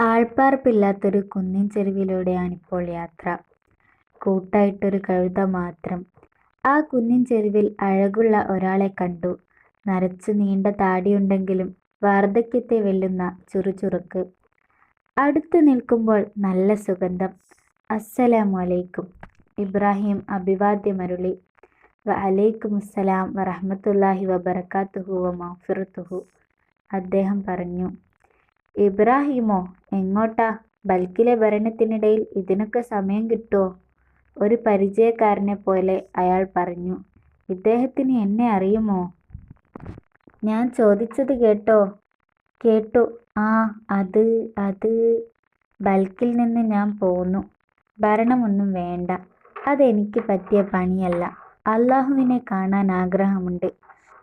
ആൾപ്പാർപ്പില്ലാത്തൊരു കുന്നിൻ ചെരുവിലൂടെയാണിപ്പോൾ യാത്ര. കൂട്ടായിട്ടൊരു കഴുത മാത്രം. ആ കുന്നിൻ ചെരുവിൽ അഴകുള്ള ഒരാളെ കണ്ടു. നരച്ചു നീണ്ട താടിയുണ്ടെങ്കിലും വാർദ്ധക്യത്തെ വെല്ലുന്ന ചുറുചുറുക്ക്. അടുത്തു നിൽക്കുമ്പോൾ നല്ല സുഗന്ധം. "അസ്സലാമു അലൈക്കും" ഇബ്രാഹിം അഭിവാദ്യമരുളി. വറഹമത്തല്ലാഹി വബർക്കാത്തുഹു വ മാഫിറത്തുഹു അദ്ദേഹം പറഞ്ഞു. "ഇബ്രാഹീമോ, എങ്ങോട്ടാ? ബൽക്കിലെ ഭരണത്തിനിടയിൽ ഇതിനൊക്കെ സമയം കിട്ടോ? " ഒരു പരിചയക്കാരനെ പോലെ അയാൾ പറഞ്ഞു. "ഇദ്ദേഹത്തിന് എന്നെ അറിയുമോ? ഞാൻ ചോദിച്ചത് കേട്ടോ? " "കേട്ടു. ആ അത് അത് ബൽക്കിൽ നിന്ന് ഞാൻ പോന്നു. ഭരണമൊന്നും വേണ്ട. അതെനിക്ക് പറ്റിയ പണിയല്ല. അള്ളാഹുവിനെ കാണാൻ ആഗ്രഹമുണ്ട്.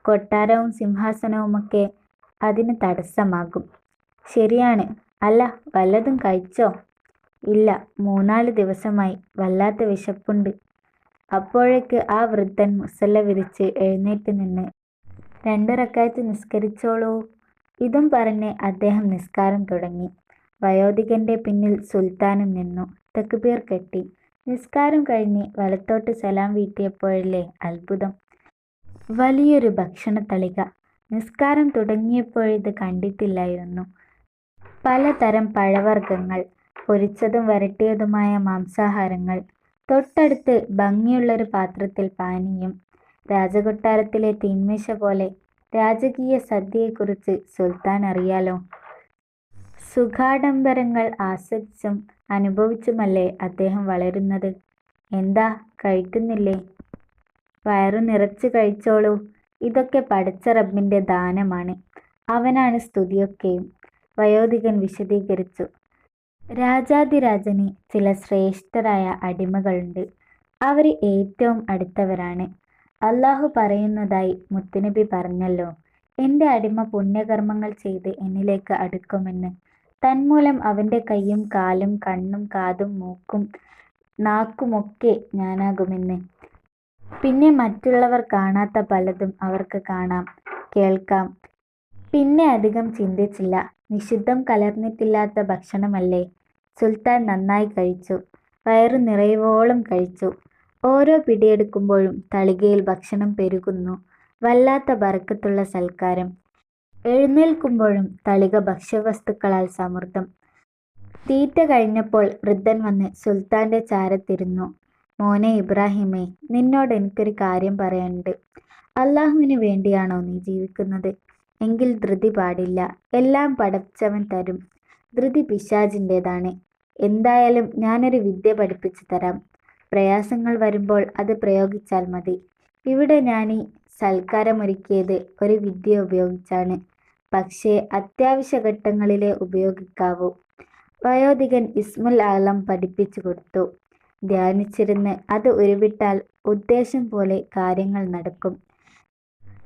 കൊട്ടാരവും സിംഹാസനവുമൊക്കെ അതിന് തടസ്സമാകും. " "ശരിയാണ്. അല്ല, വല്ലതും കഴിച്ചോ? " "ഇല്ല. മൂന്നാൽ ദിവസമായി. വല്ലാത്ത വിശപ്പുണ്ട്. " അപ്പോഴേക്ക് ആ വൃദ്ധൻ മുസല്ല വിരിച്ച് എഴുന്നേറ്റ് നിന്ന് "രണ്ട് റക്അത്ത് നിസ്കരിച്ചോളൂ. " ഇതും പറഞ്ഞ് അദ്ദേഹം നിസ്കാരം തുടങ്ങി. വയോധികന്റെ പിന്നിൽ സുൽത്താനും നിന്നു തെക്കുപേർ കെട്ടി. നിസ്കാരം കഴിഞ്ഞ് വലത്തോട്ട് സലാം വീട്ടിയപ്പോഴല്ലേ അത്ഭുതം! വലിയൊരു ഭക്ഷണത്തളിക! നിസ്കാരം തുടങ്ങിയപ്പോഴിത് കണ്ടിട്ടില്ലായിരുന്നു. പലതരം പഴവർഗങ്ങൾ പൊരിച്ചതും വരട്ടിയതുമായ മാംസാഹാരങ്ങൾ. തൊട്ടടുത്ത് ഭംഗിയുള്ളൊരു പാത്രത്തിൽ പാനീയം. രാജകൊട്ടാരത്തിലെ തീന്മേശ പോലെ. രാജകീയ സദ്യയെക്കുറിച്ച് സുൽത്താൻ അറിയാലോ. സുഖാഡംബരങ്ങൾ ആസ്വദിച്ചും അനുഭവിച്ചുമല്ലേ അദ്ദേഹം വളരുന്നത്. "എന്താ, കഴിക്കുന്നില്ലേ? വയറു നിറച്ച് കഴിച്ചോളൂ. ഇതൊക്കെ പഠിച്ച റബ്ബിന്റെ ദാനമാണ്. അവനാണ് സ്തുതിയൊക്കെയും" വയോധികൻ വിശദീകരിച്ചു. രാജാതിരാജന് ചില ശ്രേഷ്ഠരായ അടിമകളുണ്ട്. അവർ ഏറ്റവും അടുത്തവരാണ്. അള്ളാഹു പറയുന്നതായി മുത്തുനബി പറഞ്ഞല്ലോ, എന്റെ അടിമ പുണ്യകർമ്മങ്ങൾ ചെയ്ത് എന്നിലേക്ക് അടുക്കുമെന്ന്. തന്മൂലം അവന്റെ കൈയും കാലും കണ്ണും കാതും മൂക്കും നാക്കുമൊക്കെ ഞാനാകുമെന്ന്. പിന്നെ മറ്റുള്ളവർ കാണാത്ത പലതും അവർക്ക് കാണാം, കേൾക്കാം. " പിന്നെ അധികം ചിന്തിച്ചില്ല. നിഷിദ്ധം കലർന്നിട്ടില്ലാത്ത ഭക്ഷണമല്ലേ. സുൽത്താൻ നന്നായി കഴിച്ചു. വയറു നിറയുവോളം കഴിച്ചു. ഓരോ പിടിയെടുക്കുമ്പോഴും തളികയിൽ ഭക്ഷണം പെരുകുന്നു. വല്ലാത്ത ബറക്കത്തുള്ള സൽക്കാരം. എഴുന്നേൽക്കുമ്പോഴും തളിക ഭക്ഷ്യവസ്തുക്കളാൽ സമൃദ്ധം. തീറ്റ കഴിഞ്ഞപ്പോൾ വൃദ്ധൻ വന്ന് സുൽത്താന്റെ ചാരത്തിരുന്നു. മോനെ ഇബ്രാഹിമേ നിന്നോട് എനിക്കൊരു കാര്യം പറയാനുണ്ട്. അള്ളാഹുവിന് വേണ്ടിയാണോ നീ ജീവിക്കുന്നത്? എങ്കിൽ ധൃതി പാടില്ല. എല്ലാം പഠിച്ചവൻ തരും. ധൃതി പിശാചിന്റേതാണ്. എന്തായാലും ഞാനൊരു വിദ്യ പഠിപ്പിച്ചു തരാം. പ്രയാസങ്ങൾ വരുമ്പോൾ അത് പ്രയോഗിച്ചാൽ മതി. ഇവിടെ ഞാൻ ഈ സൽക്കാരമൊരുക്കിയത് ഒരു വിദ്യ ഉപയോഗിച്ചാണ്. പക്ഷേ അത്യാവശ്യ ഘട്ടങ്ങളിലെ ഉപയോഗിക്കാവൂ. " വയോധികൻ ഇസ്മുൽ ആലം പഠിപ്പിച്ചു കൊടുത്തു. ധ്യാനിച്ചിരുന്ന് അത് ഉരുവിട്ടാൽ ഉദ്ദേശം പോലെ കാര്യങ്ങൾ നടക്കും.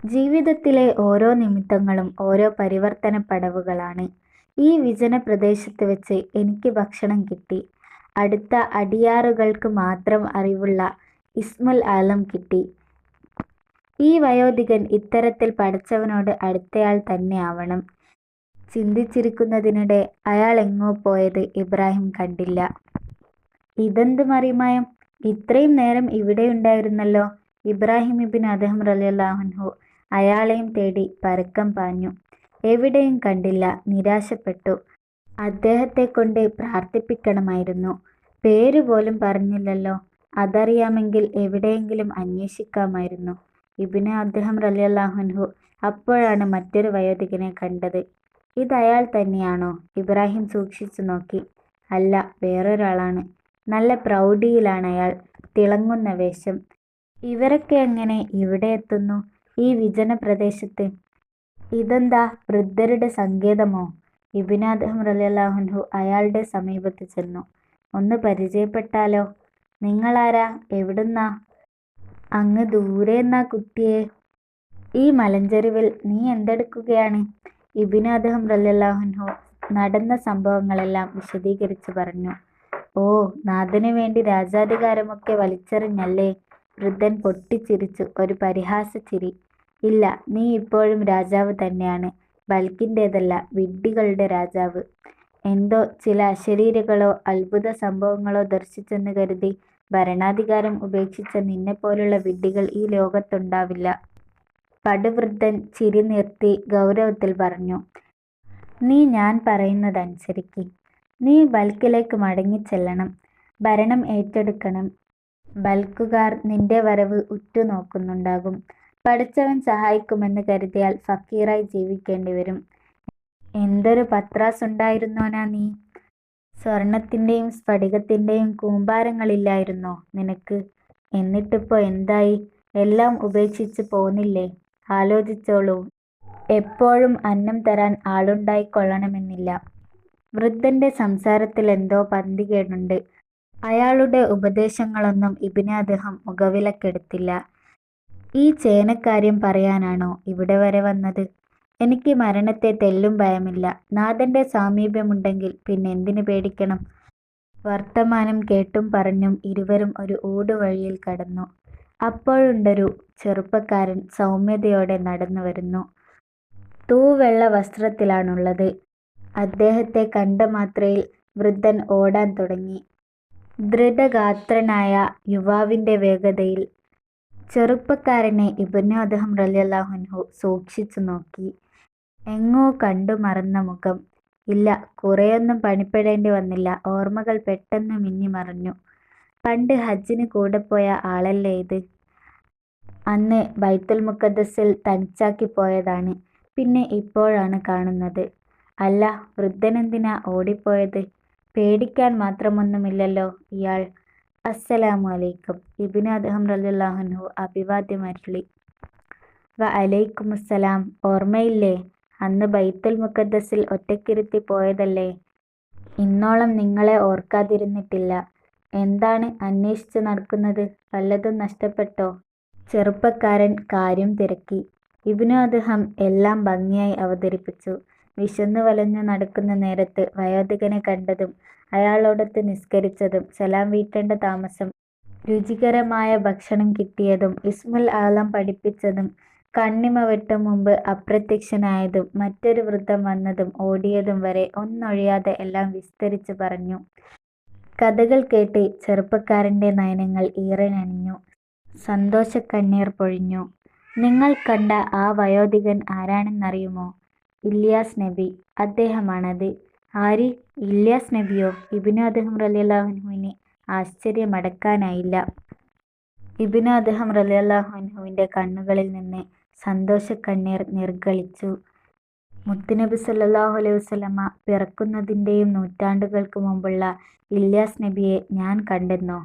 ജീവിതത്തിലെ ഓരോ നിമിത്തങ്ങളും ഓരോ പരിവർത്തന പടവുകളാണ് ഈ വിജന പ്രദേശത്ത് വെച്ച് എനിക്ക് ഭക്ഷണം കിട്ടി. അടുത്ത അടിയാറുകൾക്ക് മാത്രം അറിവുള്ള ഇസ്മുൽ ആലം കിട്ടി. ഈ വയോധികൻ ഇത്തരത്തിൽ പഠിച്ചവനോട് അടുത്തയാൾ തന്നെ ആവണം. ചിന്തിച്ചിരിക്കുന്നതിനിടെ എങ്ങോ പോയത് ഇബ്രാഹിം കണ്ടില്ല. "ഇതെന്ത് മറിമായം? ഇത്രയും നേരം ഇവിടെ ഉണ്ടായിരുന്നല്ലോ " ഇബ്രാഹിം ഇബ്നു അദ്ദേഹം റളിയല്ലാഹു അയാളെയും തേടി പരക്കം പാഞ്ഞു. എവിടെയും കണ്ടില്ല. നിരാശപ്പെട്ടു. അദ്ദേഹത്തെ കൊണ്ട് പ്രാർത്ഥിപ്പിക്കണമായിരുന്നു. പേരുപോലും പറഞ്ഞില്ലല്ലോ. അതറിയാമെങ്കിൽ എവിടെയെങ്കിലും അന്വേഷിക്കാമായിരുന്നു. ഇബിന് അദ്ദേഹം റളിയല്ലാഹു അപ്പോഴാണ് മറ്റൊരു വയോധികനെ കണ്ടത്. ഇത് അയാൾ തന്നെയാണോ? " ഇബ്രാഹിം സൂക്ഷിച്ചു നോക്കി. "അല്ല, വേറൊരാളാണ്. നല്ല പ്രൗഢിയിലാണ് അയാൾ തിളങ്ങുന്ന വേഷം. ഇവരൊക്കെ എങ്ങനെ ഇവിടെ എത്തുന്നു, ഈ വിജന പ്രദേശത്ത്? ഇതെന്താ വൃദ്ധരുടെ സങ്കേതമോ? " ഇബിനാദഹം അദ്ഹം റളിയല്ലാഹു അയാളുടെ സമീപത്ത് ചെന്നു. "ഒന്ന് പരിചയപ്പെട്ടാലോ? നിങ്ങളാരാ? എവിടുന്നാ? " "അങ്ങ് ദൂരെ എന്നാ കുട്ടിയെ ഈ മലഞ്ചെരുവിൽ. നീ എന്തെടുക്കുകയാണ്? " ഇബിനാദഹം അദ്ഹം റളിയല്ലാഹു നടന്ന സംഭവങ്ങളെല്ലാം വിശദീകരിച്ചു പറഞ്ഞു. "ഓ, നാഥന് വേണ്ടി രാജാധികാരമൊക്കെ വലിച്ചെറിഞ്ഞല്ലേ? " വൃദ്ധൻ പൊട്ടിച്ചിരിച്ചു ഒരു പരിഹാസച്ചിരി. "ഇല്ല, നീ ഇപ്പോഴും രാജാവ് തന്നെയാണ്. ബൽക്കിന്റേതല്ല വിഡ്ഢികളുടെ രാജാവ്. എന്തോ ചില അശരീരകളോ അത്ഭുത സംഭവങ്ങളോ ദർശിച്ചെന്ന് കരുതി ഭരണാധികാരം ഉപേക്ഷിച്ച നിന്നെപ്പോലുള്ള വിഡ്ഢികൾ ഈ ലോകത്തുണ്ടാവില്ല. പടുവൃദ്ധൻ ചിരി നിർത്തി ഗൗരവത്തിൽ പറഞ്ഞു. നീ ഞാൻ പറയുന്നതനുസരിക്ക്. നീ ബൽക്കിലേക്ക് മടങ്ങിച്ചെല്ലണം. ഭരണം ഏറ്റെടുക്കണം. ബൽക്കുകാർ നിന്റെ വരവ് ഉറ്റുനോക്കുന്നുണ്ടാകും. പടച്ചവൻ സഹായിക്കുമെന്ന് കരുതിയാൽ ഫക്കീറായി ജീവിക്കേണ്ടി വരും എന്തൊരു പത്രാസുണ്ടായിരുന്നോനാ നീ. സ്വർണത്തിന്റെയും സ്ഫടികത്തിന്റെയും കൂമ്പാരങ്ങളില്ലായിരുന്നോ നിനക്ക്. എന്നിട്ടിപ്പോ എന്തായി. എല്ലാം ഉപേക്ഷിച്ച് പോന്നില്ലേ. ആലോചിച്ചോളൂ. എപ്പോഴും അന്നം തരാൻ ആളുണ്ടായിക്കൊള്ളണമെന്നില്ല. വൃദ്ധന്റെ സംസാരത്തിലെന്തോ പന്തികേടുണ്ട്. അയാളുടെ ഉപദേശങ്ങളൊന്നും ഇബിനെ അദ്ദേഹം മുഖവിലക്കെടുത്തില്ല. ഈ ചേനക്കാര്യം പറയാനാണോ ഇവിടെ വരെ വന്നത്. എനിക്ക് മരണത്തെ തെല്ലും ഭയമില്ല. നാഥന്റെ സാമീപ്യമുണ്ടെങ്കിൽ പിന്നെന്തിന് പേടിക്കണം. വർത്തമാനം കേട്ടും പറഞ്ഞും ഇരുവരും ഒരു ഊടുവഴിയിൽ കടന്നു. അപ്പോഴുണ്ടൊരു ചെറുപ്പക്കാരൻ സൗമ്യതയോടെ നടന്നു വരുന്നു തൂവെള്ള വസ്ത്രത്തിലാണുള്ളത്. അദ്ദേഹത്തെ കണ്ട മാത്രയിൽ വൃദ്ധൻ ഓടാൻ തുടങ്ങി. ദൃഢഗാത്രനായ യുവാവിന്റെ വേഗതയിൽ ചെറുപ്പക്കാരനെ ഇബ്നു റലിയല്ലാഹുൻഹു സൂക്ഷിച്ചു നോക്കി എങ്ങോ കണ്ടു മറന്ന മുഖം. ഇല്ല കുറേയൊന്നും പണിപ്പെടേണ്ടി വന്നില്ല. ഓർമ്മകൾ പെട്ടെന്ന് മിന്നി മറഞ്ഞു പണ്ട് ഹജ്ജിന് കൂടെ പോയ ആളല്ലേ ഇത്. അന്ന് ബൈത്തുൽ മുഖദ്ദസിൽ തനിച്ചാക്കിപ്പോയതാണ്. പിന്നെ ഇപ്പോഴാണ് കാണുന്നത്. അല്ല വൃദ്ധനെന്തിനാ ഓടിപ്പോയത്. പേടിക്കാൻ മാത്രമൊന്നുമില്ലല്ലോ ഇയാൾ. അസ്സലാമു അലൈക്കും. ഇബ്നു അദ്ഹം റളിയല്ലാഹു അഭിവാദ്യമരുളി. വഅലൈക്കുമുസ്സലാം. ഓർമ്മയില്ലേ. അന്ന് ബൈത്തുൽ മുഖദ്ദസിൽ ഒറ്റക്കിരുത്തി പോയതല്ലേ. ഇന്നോളം നിങ്ങളെ ഓർക്കാതിരുന്നിട്ടില്ല. എന്താണ് അന്വേഷിച്ച് നടക്കുന്നത്. വല്ലതും നഷ്ടപ്പെട്ടോ. ചെറുപ്പക്കാരൻ കാര്യം തിരക്കി. ഇബ്നു അദ്ഹം എല്ലാം ഭംഗിയായി അവതരിപ്പിച്ചു. വിശന്നു വലഞ്ഞു നടക്കുന്ന നേരത്ത് വയോധികനെ കണ്ടതും അയാളോടൊത്ത് നിസ്കരിച്ചതും സലാം വീട്ടേണ്ട താമസം രുചികരമായ ഭക്ഷണം കിട്ടിയതും ഇസ്മുൽ ആലം പഠിപ്പിച്ചതും കണ്ണിമ വെട്ടും മുമ്പ് അപ്രത്യക്ഷനായതും മറ്റൊരു വൃദ്ധം വന്നതും ഓടിയതും വരെ ഒന്നൊഴിയാതെ എല്ലാം വിസ്തരിച്ച് പറഞ്ഞു. കഥകൾ കേട്ട് ചെറുപ്പക്കാരന്റെ നയനങ്ങൾ ഈറനണിഞ്ഞു. സന്തോഷക്കണ്ണീർ പൊഴിഞ്ഞു. നിങ്ങൾ കണ്ട ആ വയോധികൻ ആരാണെന്നറിയുമോ. ഇല്യാസ് നബി. അദ്ദേഹമാണത്. ആര്. ഇല്യാസ് നബിയോ. ഇബ്നു അദ്ഹം റളിയല്ലാഹുവിന് ആശ്ചര്യമടക്കാനായില്ല. ഇബ്നു റലി അള്ളാഹുഹുവിന്റെ കണ്ണുകളിൽ നിന്ന് സന്തോഷ കണ്ണീർ നിർഗളിച്ചു. മുത്തുനബി സല്ലാഹു അലൈഹി വസല്ലമ പിറക്കുന്നതിന്റെയും നൂറ്റാണ്ടുകൾക്ക് മുമ്പുള്ള ഇല്യാസ് നബിയെ ഞാൻ കണ്ടെന്നോ.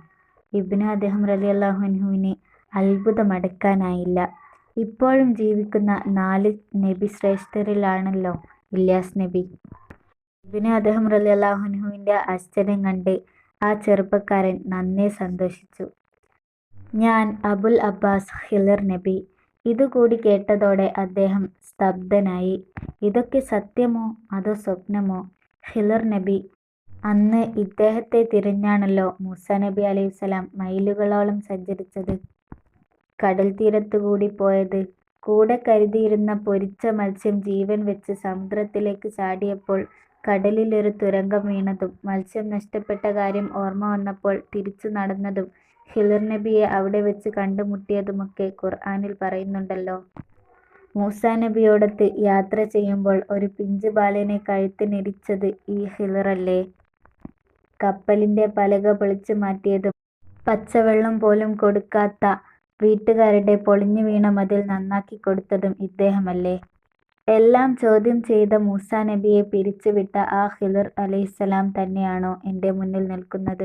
ഇബിന് അദ്ദേഹം റലി അള്ളാഹുഹുവിന് അത്ഭുതമടക്കാനായില്ല. ഇപ്പോഴും ജീവിക്കുന്ന നാല് നബി ശ്രേഷ്ഠരിലാണല്ലോ ഇല്യാസ് നബി. ഇബ്നു റലി റളിയല്ലാഹുവിന്റെ ആശ്ചര്യം കണ്ട് ആ ചെറുപ്പക്കാരൻ നന്നെ സന്തോഷിച്ചു. ഞാൻ അബുൽ അബ്ബാസ് ഹിലർ നബി. ഇതുകൂടി കേട്ടതോടെ അദ്ദേഹം സ്തബ്ധനായി. ഇതൊക്കെ സത്യമോ അതോ സ്വപ്നമോ. ഹിലർ നബി. അന്ന് ഇദ്ദേഹത്തെ തിരിഞ്ഞാണല്ലോ മൂസ നബി അലൈഹിസ്സലാം മൈലുകളോളം സഞ്ചരിച്ചത്. കടൽ തീരത്തു കൂടി പോയത്. കൂടെ കരുതിയിരുന്ന പൊരിച്ച മത്സ്യം ജീവൻ വെച്ച് സമുദ്രത്തിലേക്ക് ചാടിയപ്പോൾ കടലിലൊരു തുരങ്കം വീണതും മത്സ്യം നഷ്ടപ്പെട്ട കാര്യം ഓർമ്മ വന്നപ്പോൾ തിരിച്ചു നടന്നതും ഹിലർ നബിയെ അവിടെ വെച്ച് കണ്ടുമുട്ടിയതുമൊക്കെ ഖുർആനിൽ പറയുന്നുണ്ടല്ലോ. മൂസ നബിയോടൊത്ത് യാത്ര ചെയ്യുമ്പോൾ ഒരു പിഞ്ചു ബാലനെ കഴുത്ത് ഞെരിച്ചത് ഈ ഖിളിറല്ലേ. കപ്പലിന്റെ പലക പൊളിച്ചു മാറ്റിയതും പച്ചവെള്ളം പോലും കൊടുക്കാത്ത വീട്ടുകാരുടെ പൊളിഞ്ഞു വീണ മതിൽ നന്നാക്കി കൊടുത്തതും ഇദ്ദേഹമല്ലേ. എല്ലാം ചോദ്യം ചെയ്ത മൂസ നബിയെ പിരിച്ചുവിട്ട ആ ഖിദിർ അലൈഹിസ്സലാം തന്നെയാണോ എന്റെ മുന്നിൽ നിൽക്കുന്നത്.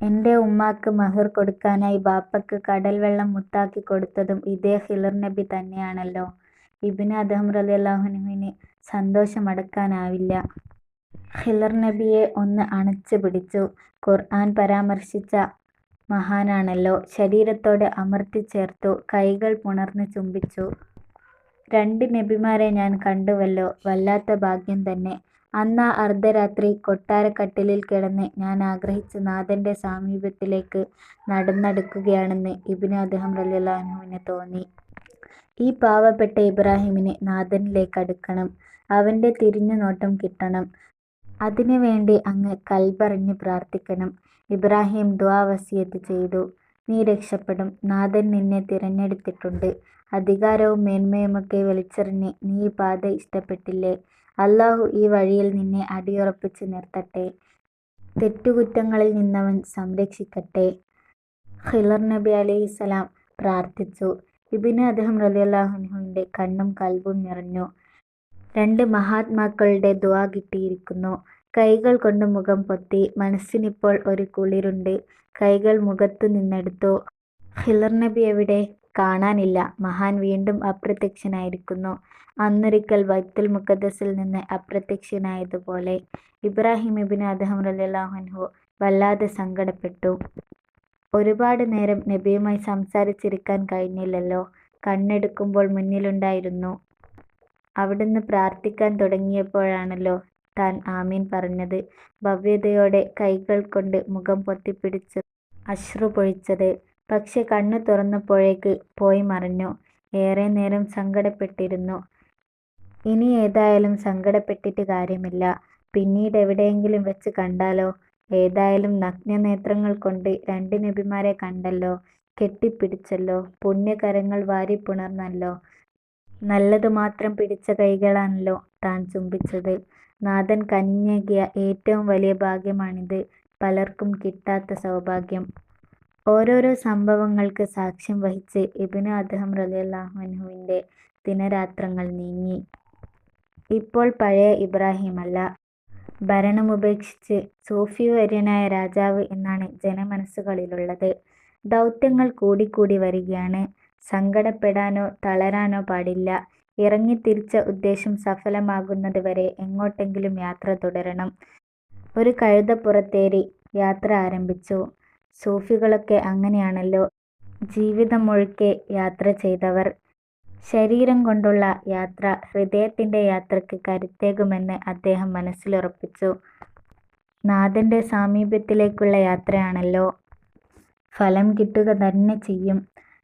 എന്റെ ഉമ്മാക്ക് മഹർ കൊടുക്കാനായി ബാപ്പക്ക് കടൽ വെള്ളം മുത്താക്കി കൊടുത്തതും ഇതേ ഹിലർ നബി തന്നെയാണല്ലോ. ഇബ്നു അദ്ഹം റളിയല്ലാഹുവിന് സന്തോഷമടക്കാനാവില്ല. ഹിലർ നബിയെ ഒന്ന് അണച്ചു പിടിച്ചു. ഖുർആൻ പരാമർശിച്ച മഹാനാണല്ലോ. ശരീരത്തോട് അമർത്തി ചേർത്തു കൈകൾ പുണർന്ന് ചുംബിച്ചു. രണ്ട് നബിമാരെ ഞാൻ കണ്ടുവല്ലോ. വല്ലാത്ത ഭാഗ്യം തന്നെ. അന്നാ അർദ്ധരാത്രി കൊട്ടാരക്കട്ടിലിൽ കിടന്ന് ഞാൻ ആഗ്രഹിച്ച നാഥന്റെ സാമീപ്യത്തിലേക്ക് നടന്നടുക്കുകയാണെന്ന് ഇബിന് അദ്ദേഹം റളിയല്ലാഹുവിന് തോന്നി. ഈ പാവപ്പെട്ട ഇബ്രാഹിമിനെ നാഥനിലേക്ക് അടുക്കണം അവന്റെ തിരിഞ്ഞു നോട്ടം കിട്ടണം. അതിനുവേണ്ടി അങ്ങ് കൽപറിഞ്ഞ് പ്രാർത്ഥിക്കണം. ഇബ്രാഹിം ദുആ വസിയ്യത്ത് ചെയ്തു. നീ രക്ഷപ്പെടും. നാഥൻ നിന്നെ തിരഞ്ഞെടുത്തിട്ടുണ്ട്. അധികാരവും മേന്മയുമൊക്കെ വലിച്ചെറിഞ്ഞ് നീ ഈ പാത ഇഷ്ടപ്പെട്ടില്ലേ. അല്ലാഹു ഈ വഴിയിൽ നിന്നെ അടിയുറപ്പിച്ച് നിർത്തട്ടെ. തെറ്റുകുറ്റങ്ങളിൽ നിന്നവൻ സംരക്ഷിക്കട്ടെ. ഖിളർ നബി അലൈഹിസ്സലാം പ്രാർത്ഥിച്ചു. ഇബ്നു അദ്ഹം റളിയല്ലാഹുവിന്റെ കണ്ണും കൽബും നിറഞ്ഞു. രണ്ട് മഹാത്മാക്കളുടെ ദുആ കിട്ടിയിരിക്കുന്നു. കൈകൾ കൊണ്ട് മുഖം പൊത്തി. മനസ്സിനിപ്പോൾ ഒരു കുളിരുണ്ട്. കൈകൾ മുഖത്തു നിന്നെടുത്തു. ഖിളർ നബി എവിടെ? കാണാനില്ല. മഹാൻ വീണ്ടും അപ്രത്യക്ഷനായിരിക്കുന്നു. അന്നൊരിക്കൽ ബൈത്തുൽ മുഖദ്ദസിൽ നിന്ന് അപ്രത്യക്ഷനായതുപോലെ. ഇബ്രാഹിം ഇബ്നു അദ്ദേഹം റളിയല്ലാഹു വല്ലാതെ സങ്കടപ്പെട്ടു. ഒരുപാട് നേരം നബിയുമായി സംസാരിച്ചിരിക്കാൻ കഴിഞ്ഞില്ലല്ലോ. കണ്ണെടുക്കുമ്പോൾ മുന്നിലുണ്ടായിരുന്നു. അവിടുന്ന് പ്രാർത്ഥിക്കാൻ തുടങ്ങിയപ്പോഴാണല്ലോ താൻ ആമീൻ പറഞ്ഞത്. ഭവ്യതയോടെ കൈകൾ കൊണ്ട് മുഖം പൊത്തിപ്പിടിച്ച് അശ്രു പൊഴിച്ചത്. പക്ഷേ കണ്ണു തുറന്നപ്പോഴേക്ക് പോയി മറിഞ്ഞു ഏറെ നേരം സങ്കടപ്പെട്ടിരുന്നു. ഇനി ഏതായാലും സങ്കടപ്പെട്ടിട്ട് കാര്യമില്ല. പിന്നീട് എവിടെയെങ്കിലും വെച്ച് കണ്ടാലോ. ഏതായാലും നഗ്നനേത്രങ്ങൾ കൊണ്ട് രണ്ട് നബിമാരെ കണ്ടല്ലോ. കെട്ടിപ്പിടിച്ചല്ലോ. പുണ്യകരങ്ങൾ വാരിപ്പുണർന്നല്ലോ. നല്ലതു മാത്രം പിടിച്ച കൈകളാണല്ലോ താൻ ചുംബിച്ചത്. നാഥൻ കനിഞ്ഞേകിയ ഏറ്റവും വലിയ ഭാഗ്യമാണിത്. പലർക്കും കിട്ടാത്ത സൗഭാഗ്യം. ഓരോരോ സംഭവങ്ങൾക്ക് സാക്ഷ്യം വഹിച്ച് ഇബ്നു അദ്ഹം റലിയല്ലാഹുവിന്റെ ദിനരാത്രങ്ങൾ നീങ്ങി. ഇപ്പോൾ പഴയ ഇബ്രാഹിമല്ല ഭരണമുപേക്ഷിച്ച് സൂഫിവര്യനായ രാജാവ് എന്നാണ് ജനമനസ്സുകളിലുള്ളത്. ദൗത്യങ്ങൾ കൂടിക്കൂടി വരികയാണ്. സങ്കടപ്പെടാനോ തളരാനോ പാടില്ല. ഇറങ്ങിത്തിരിച്ച ഉദ്ദേശ്യം സഫലമാകുന്നത് വരെ എങ്ങോട്ടെങ്കിലും യാത്ര തുടരണം. ഒരു കഴുതപ്പുറത്തേറി യാത്ര ആരംഭിച്ചു. സൂഫികളൊക്കെ അങ്ങനെയാണല്ലോ. ജീവിതം മുഴുക്കെ യാത്ര ചെയ്തവർ. ശരീരം കൊണ്ടുള്ള യാത്ര ഹൃദയത്തിന്റെ യാത്രയ്ക്ക് കരുത്തേകുമെന്ന് അദ്ദേഹം മനസ്സിലുറപ്പിച്ചു. നാഥന്റെ സാമീപ്യത്തിലേക്കുള്ള യാത്രയാണല്ലോ. ഫലം കിട്ടുക തന്നെ ചെയ്യും.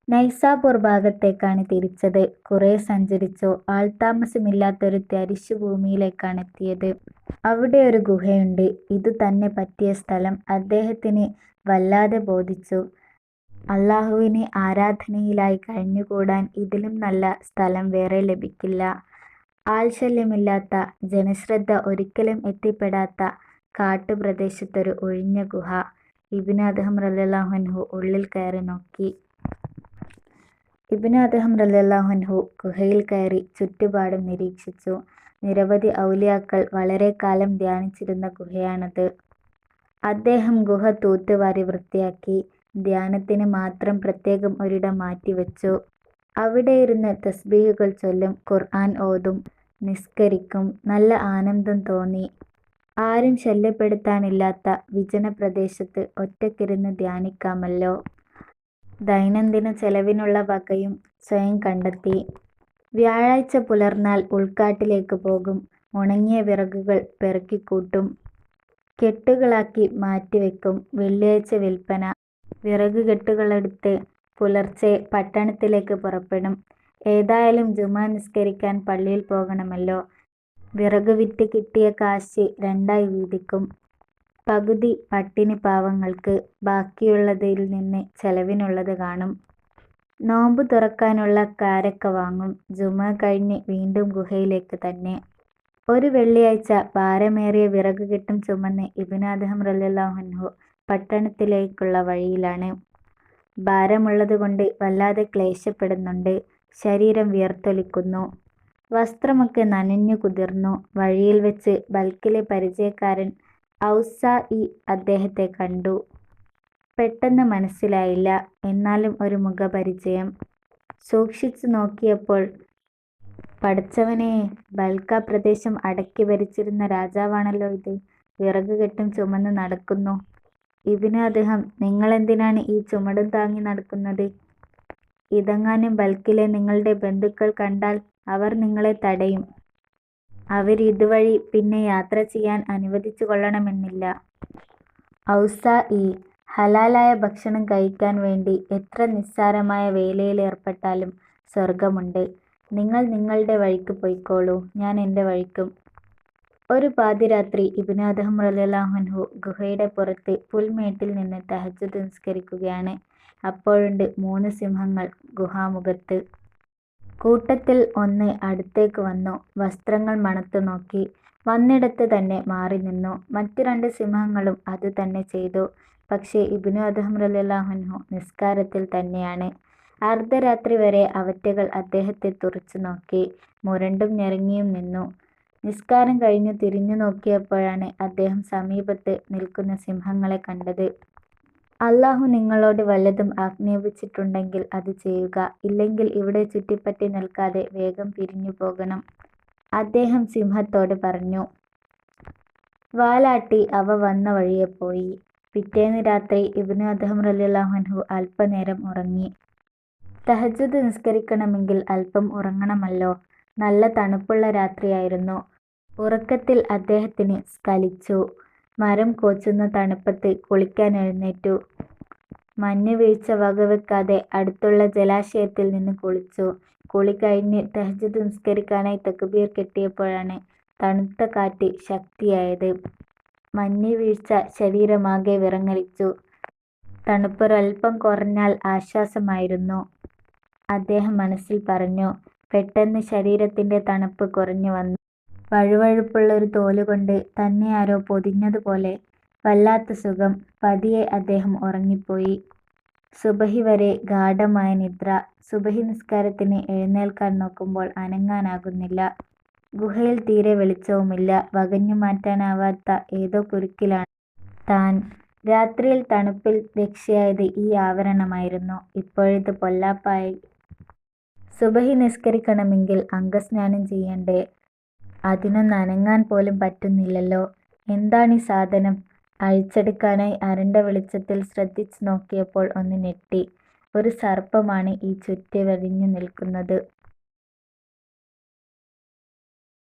നൈസാപൂർ ഭാഗത്തേക്കാണ് തിരിച്ചത്. കുറെ സഞ്ചരിച്ചു. ആൾതാമസമില്ലാത്തൊരു തരിശു ഭൂമിയിലേക്കാണ് എത്തിയത് അവിടെ ഒരു ഗുഹയുണ്ട്. ഇത് തന്നെ പറ്റിയ സ്ഥലം. അദ്ദേഹത്തിന് വല്ലാതെ ബോധിച്ചു. അല്ലാഹുവിന് ആരാധനയിലായി കഴിഞ്ഞുകൂടാൻ ഇതിലും നല്ല സ്ഥലം വേറെ ലഭിക്കില്ല. ആൾശല്യമില്ലാത്ത, ജനശ്രദ്ധ ഒരിക്കലും എത്തിപ്പെടാത്ത കാട്ടുപ്രദേശത്തൊരു ഒഴിഞ്ഞ ഗുഹ. ഇബ്നു അദ്ഹം റളിയല്ലാഹു ഉള്ളിൽ കയറി നോക്കി. ഇബ്നു അദ്ഹം റളിയല്ലാഹു ഗുഹയിൽ കയറി ചുറ്റുപാടും നിരീക്ഷിച്ചു. നിരവധി ഔലിയാക്കൾ വളരെ കാലം ധ്യാനിച്ചിരുന്ന ഗുഹയാണത്. അദ്ദേഹം ഗുഹ തൂത്തുവാരി വൃത്തിയാക്കി. ധ്യാനത്തിന് മാത്രം പ്രത്യേകം ഒരിടം മാറ്റിവെച്ചു. അവിടെയിരുന്ന് തസ്ബീഹുകൾ ചൊല്ലും. ഖുർആൻ ഓതും. നിസ്കരിക്കും. നല്ല ആനന്ദം തോന്നി. ആരും ശല്യപ്പെടുത്താനില്ലാത്ത വിജന പ്രദേശത്ത് ഒറ്റക്കിരുന്ന് ധ്യാനിക്കാമല്ലോ. ദൈനംദിന ചെലവിനുള്ള വകയും സ്വയം കണ്ടെത്തി. വ്യാഴാഴ്ച പുലർന്നാൽ ഉൾക്കാട്ടിലേക്ക് പോകും. ഉണങ്ങിയ വിറകുകൾ പെറുക്കിക്കൂട്ടും. കെട്ടുകളാക്കി മാറ്റിവെക്കും. വെള്ളിയാഴ്ച വിൽപ്പന. വിറകുകെട്ടുകളെടുത്ത് പുലർച്ചെ പട്ടണത്തിലേക്ക് പുറപ്പെടും. ഏതായാലും ജുമാ നിസ്കരിക്കാൻ പള്ളിയിൽ പോകണമല്ലോ. വിറക് വിറ്റ് കിട്ടിയ കാശ് രണ്ടായി വീതിക്കും. പകുതി പട്ടിണി പാവങ്ങൾക്ക്, ബാക്കിയുള്ളതിൽ നിന്ന് ചെലവിനുള്ളത് കാണും. നോമ്പ് തുറക്കാനുള്ള കാരക്ക വാങ്ങും. ജുമാ കഴിഞ്ഞ് വീണ്ടും ഗുഹയിലേക്ക് തന്നെ. ഒരു വെള്ളിയാഴ്ച ഭാരമേറിയ വിറകുകെട്ടും ചുമന്ന് ഇബ്നു അദ്ഹം റളിയല്ലാഹു പട്ടണത്തിലേക്കുള്ള വഴിയിലാണ്. ഭാരമുള്ളതുകൊണ്ട് വല്ലാതെ ക്ലേശപ്പെടുന്നുണ്ട്. ശരീരം വിയർത്തൊലിക്കുന്നു. വസ്ത്രമൊക്കെ നനഞ്ഞു കുതിർന്നു. വഴിയിൽ വെച്ച് ബൽക്കിലെ പരിചയക്കാരൻ ഔസ ഇ അദ്ദേഹത്തെ കണ്ടു. പെട്ടെന്ന് മനസ്സിലായില്ല. എന്നാലും ഒരു മുഖപരിചയം. സൂക്ഷിച്ചു നോക്കിയപ്പോൾ പടച്ചവനേ ബൽക്ക പ്രദേശം അടക്കി ഭരിച്ചിരുന്ന രാജാവാണല്ലോ ഇത്. വിറകുകെട്ടും ചുമന്ന് നടക്കുന്നു. ഇതിന് അദ്ദേഹം നിങ്ങളെന്തിനാണ് ഈ ചുമടും താങ്ങി നടക്കുന്നത്. ഇതങ്ങാനും ബൽക്കിലെ നിങ്ങളുടെ ബന്ധുക്കൾ കണ്ടാൽ അവർ നിങ്ങളെ തടയും. അവർ ഇതുവഴി പിന്നെ യാത്ര ചെയ്യാൻ അനുവദിച്ചു കൊള്ളണമെന്നില്ല ഔസ ഇ ഹലാലായ ഭക്ഷണം കഴിക്കാൻ വേണ്ടി എത്ര നിസ്സാരമായ വേലയിലേർപ്പെട്ടാലും സ്വർഗമുണ്ട്. നിങ്ങൾ നിങ്ങളുടെ വഴിക്ക് പൊയ്ക്കോളൂ. ഞാൻ എന്റെ വഴിക്കും. ഒരു പാതിരാത്രി ഇബ്നു അദ്ഹം റളിയല്ലാഹു അൻഹു ഗുഹയുടെ പുറത്ത് പുൽമേട്ടിൽ നിന്ന് തഹജ്ജുദ് നിസ്കരിക്കുകയാണ്. അപ്പോഴുണ്ട് മൂന്ന് സിംഹങ്ങൾ ഗുഹാമുഖത്ത്. കൂട്ടത്തിൽ ഒന്ന് അടുത്തേക്ക് വന്നു. വസ്ത്രങ്ങൾ മണത്തു നോക്കി. വന്നിടത്ത് തന്നെ മാറി നിന്നു. മറ്റു രണ്ട് സിംഹങ്ങളും അത് തന്നെ ചെയ്തു. പക്ഷേ ഇബ്നു അദ്ദേഹം റളിയല്ലാഹു അൻഹു നിസ്കാരത്തിൽ തന്നെയാണ്. അർദ്ധരാത്രി വരെ അവറ്റകൾ അദ്ദേഹത്തെ തുറച്ചു നോക്കി. മുരണ്ടും ഞരങ്ങിയും നിന്നു. നിസ്കാരം കഴിഞ്ഞു തിരിഞ്ഞു നോക്കിയപ്പോഴാണ് അദ്ദേഹം സമീപത്ത് നിൽക്കുന്ന സിംഹങ്ങളെ കണ്ടത്. അള്ളാഹു നിങ്ങളോട് വല്ലതും ആജ്ഞാപിച്ചിട്ടുണ്ടെങ്കിൽ അത് ചെയ്യുക. ഇല്ലെങ്കിൽ ഇവിടെ ചുറ്റിപ്പറ്റി നിൽക്കാതെ വേഗം പിരിഞ്ഞു പോകണം. അദ്ദേഹം സിംഹത്തോട് പറഞ്ഞു. വാലാട്ടി അവ വന്ന വഴിയെ പോയി. പിറ്റേന്ന് രാത്രി ഇബ്നു റളിയല്ലാഹു അൻഹു അല്പനേരം ഉറങ്ങി. തഹജ്ജുദ് നിസ്കരിക്കണമെങ്കിൽ അല്പം ഉറങ്ങണമല്ലോ. നല്ല തണുപ്പുള്ള രാത്രിയായിരുന്നു. ഉറക്കത്തിൽ അദ്ദേഹത്തിന് സ്ഖലിച്ചു. മരം കോച്ചുന്ന തണുപ്പത്ത് മഞ്ഞ് വീഴ്ച വകവെക്കാതെ അടുത്തുള്ള ജലാശയത്തിൽ നിന്ന് കുളിച്ചു. കുളി കഴിഞ്ഞ് തഹജ്ജുദ് നിസ്കരിക്കാനായി തക്ബീർ കെട്ടിയപ്പോഴാണ് തണുത്ത കാറ്റ് ശക്തിയായത്. മഞ്ഞ് വീഴ്ച ശരീരമാകെ വിറങ്ങലിച്ചു. തണുപ്പൊരൽപ്പം കുറഞ്ഞാൽ ആശ്വാസമായിരുന്നു. അദ്ദേഹം മനസ്സിൽ പറഞ്ഞു. പെട്ടെന്ന് ശരീരത്തിന്റെ തണുപ്പ് കുറഞ്ഞു വന്നു. വഴുവഴുപ്പുള്ള ഒരു തോലുകൊണ്ട് തന്നെ ആരോ പൊതിഞ്ഞതുപോലെ. വല്ലാത്ത സുഖം. പതിയെ അദ്ദേഹം ഉറങ്ങിപ്പോയി. സുബഹി വരെ ഗാഢമായ നിദ്ര. സുബഹി നിസ്കാരത്തിന് എഴുന്നേൽക്കാൻ നോക്കുമ്പോൾ അനങ്ങാനാകുന്നില്ല. ഗുഹയിൽ തീരെ വെളിച്ചവുമില്ല. വകഞ്ഞു മാറ്റാനാവാത്ത ഏതോ കുരുക്കിലാണ് താൻ. രാത്രിയിൽ തണുപ്പിൽ രക്ഷയായത് ഈ ആവരണമായിരുന്നു. ഇപ്പോഴത് പൊല്ലാപ്പായി. സുബഹി നിസ്കരിക്കണമെങ്കിൽ അംഗസ്നാനം ചെയ്യണ്ടേ. അതിനൊന്ന് നനങ്ങാൻ പോലും പറ്റുന്നില്ലല്ലോ. എന്താണ് ഈ സാധനം. അഴിച്ചെടുക്കാനായി അരണ്ട വെളിച്ചത്തിൽ ശ്രദ്ധിച്ചു നോക്കിയപ്പോൾ ഒന്ന് ഞെട്ടി. ഒരു സർപ്പമാണ് ഈ ചുറ്റി വരിഞ്ഞു നിൽക്കുന്നത്.